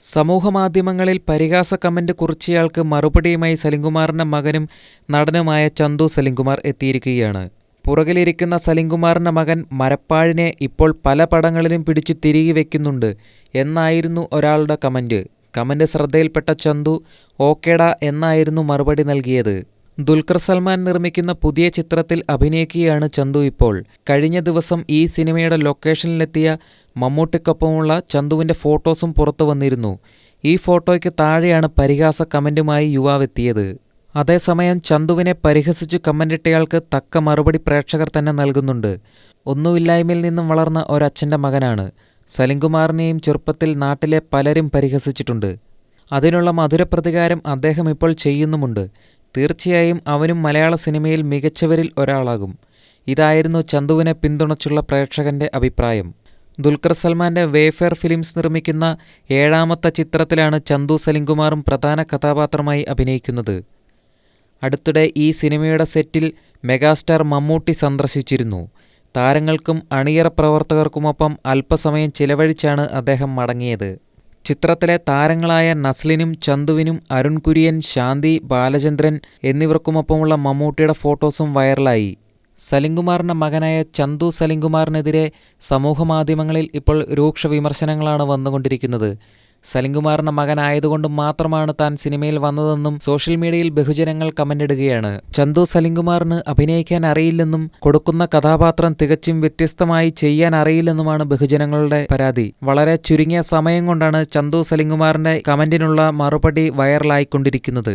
സമൂഹമാധ്യമങ്ങളിൽ പരിഹാസ കമന്റ് കുറിച്ചയാൾക്ക് മറുപടിയുമായി സലിംകുമാറിന്റെ മകനും നടനുമായ ചന്തു സലിംകുമാർ എത്തിയിരിക്കുകയാണ്. പുറകിലിരിക്കുന്ന സലിംകുമാറിന്റെ മകൻ മരപ്പാഴിനെ ഇപ്പോൾ പല പടങ്ങളിലും പിടിച്ചു തിരികെ വെക്കുന്നുണ്ട് എന്നായിരുന്നു ഒരാളുടെ കമന്റ്. കമന്റ് ശ്രദ്ധയിൽപ്പെട്ട ചന്തു ഓക്കേടാ എന്നായിരുന്നു മറുപടി നൽകിയത്. ദുൽഖർ സൽമാൻ നിർമ്മിക്കുന്ന പുതിയ ചിത്രത്തിൽ അഭിനയിക്കുകയാണ് ചന്തു ഇപ്പോൾ. കഴിഞ്ഞ ദിവസം ഈ സിനിമയുടെ ലൊക്കേഷനിലെത്തിയ മമ്മൂട്ടിക്കൊപ്പമുള്ള ചന്തുവിന്റെ ഫോട്ടോസും പുറത്തു വന്നിരുന്നു. ഈ ഫോട്ടോയ്ക്ക് താഴെയാണ് പരിഹാസ കമന്റുമായി യുവാവെത്തിയത് അതേസമയം ചന്തുവിനെ പരിഹസിച്ച് കമന്റിട്ടയാൾക്ക് തക്ക മറുപടി പ്രേക്ഷകർ തന്നെ നൽകുന്നുണ്ട്. ഒന്നുമില്ലായ്മയിൽ നിന്നും വളർന്ന ഒരച്ഛന്റെ മകനാണ്. സലിംകുമാറിനെയും ചെറുപ്പത്തിൽ നാട്ടിലെ പലരും പരിഹസിച്ചിട്ടുണ്ട്. അതിനുള്ള മധുരപ്രതികാരം അദ്ദേഹം ഇപ്പോൾ ചെയ്യുന്നുമുണ്ട്. തീർച്ചയായും അവനും മലയാള സിനിമയിൽ മികച്ചവരിൽ ഒരാളാകും. ഇതായിരുന്നു ചന്തുവിനെ പിന്തുണച്ചുള്ള പ്രേക്ഷകന്റെ അഭിപ്രായം. ദുൽഖർ സൽമാന്റെ വേഫെയർ ഫിലിംസ് നിർമ്മിക്കുന്ന ഏഴാമത്തെ ചിത്രത്തിലാണ് ചന്തു സലിംകുമാറും പ്രധാന കഥാപാത്രമായി അഭിനയിക്കുന്നത്. അടുത്തിടെ ഈ സിനിമയുടെ സെറ്റിൽ മെഗാസ്റ്റാർ മമ്മൂട്ടി സന്ദർശിച്ചിരുന്നു. താരങ്ങൾക്കും അണിയറ പ്രവർത്തകർക്കുമൊപ്പം അല്പസമയം ചിലവഴിച്ചാണ് അദ്ദേഹം മടങ്ങിയത്. ചിത്രത്തിലെ താരങ്ങളായ നസ്ലിനും ചന്തുവിനും അരുൺ കുര്യൻ ശാന്തി ബാലചന്ദ്രൻ എന്നിവർക്കുമൊപ്പമുള്ള മമ്മൂട്ടിയുടെ ഫോട്ടോസും വൈറലായി. സലിംകുമാറിന്റെ മകനായ ചന്തു സലിംകുമാറിനെതിരെ സമൂഹമാധ്യമങ്ങളിൽ ഇപ്പോൾ രൂക്ഷ വിമർശനങ്ങളാണ് വന്നുകൊണ്ടിരിക്കുന്നത്. സലിംകുമാറിന്റെ മകനായതുകൊണ്ട് മാത്രമാണ് താൻ സിനിമയിൽ വന്നതെന്നും സോഷ്യൽ മീഡിയയിൽ ബഹുജനങ്ങൾ കമന്റിടുകയാണ് ചന്തു സലിംകുമാറിന് അഭിനയിക്കാൻ അറിയില്ലെന്നും കൊടുക്കുന്ന കഥാപാത്രം തികച്ചും വ്യത്യസ്തമായി ചെയ്യാൻ അറിയില്ലെന്നുമാണ് ബഹുജനങ്ങളുടെ പരാതി. വളരെ ചുരുങ്ങിയ സമയം കൊണ്ടാണ് ചന്തു സലിംകുമാറിന്റെ കമന്റിനുള്ള മറുപടി വൈറലായിക്കൊണ്ടിരിക്കുന്നത്